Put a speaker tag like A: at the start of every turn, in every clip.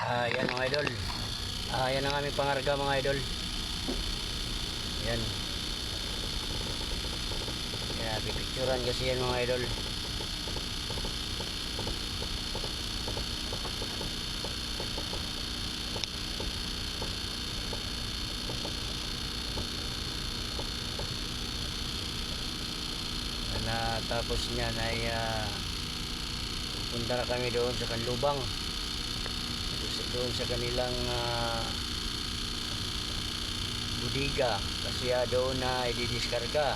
A: Ah, yan mga idol. Ah, yan ang aming pangarga mga idol. Yan. Kaya pipicturan kasi yan mga idol. na tapos niyan ay ah, punta na kami doon sa Kanlubang doon sa kanilang ah, budiga. Kasi ah, doon na ididiskarga.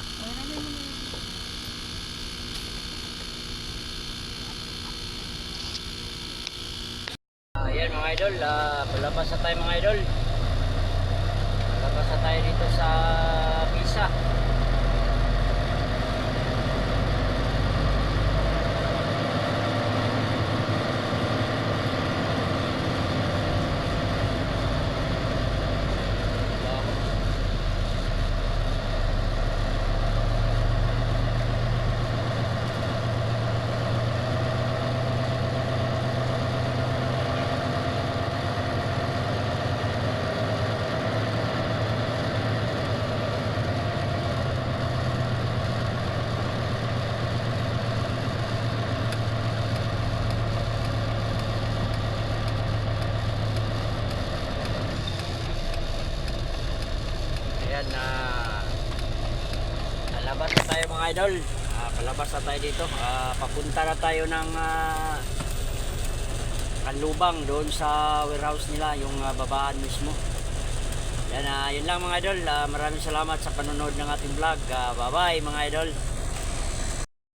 A: Ayan mga idol. Ah, palabas na tayo mga idol. Palabas na tayo dito sa Ayan na palabas na tayo mga idol. Ah, palabas na tayo dito. Ah, papunta na tayo ng ah, Kanlubang doon sa warehouse nila, yung ah, babaan mismo. Yan, ah, yun lang mga idol. Ah, maraming salamat sa panonood ng ating vlog. Ah, bye-bye mga idol.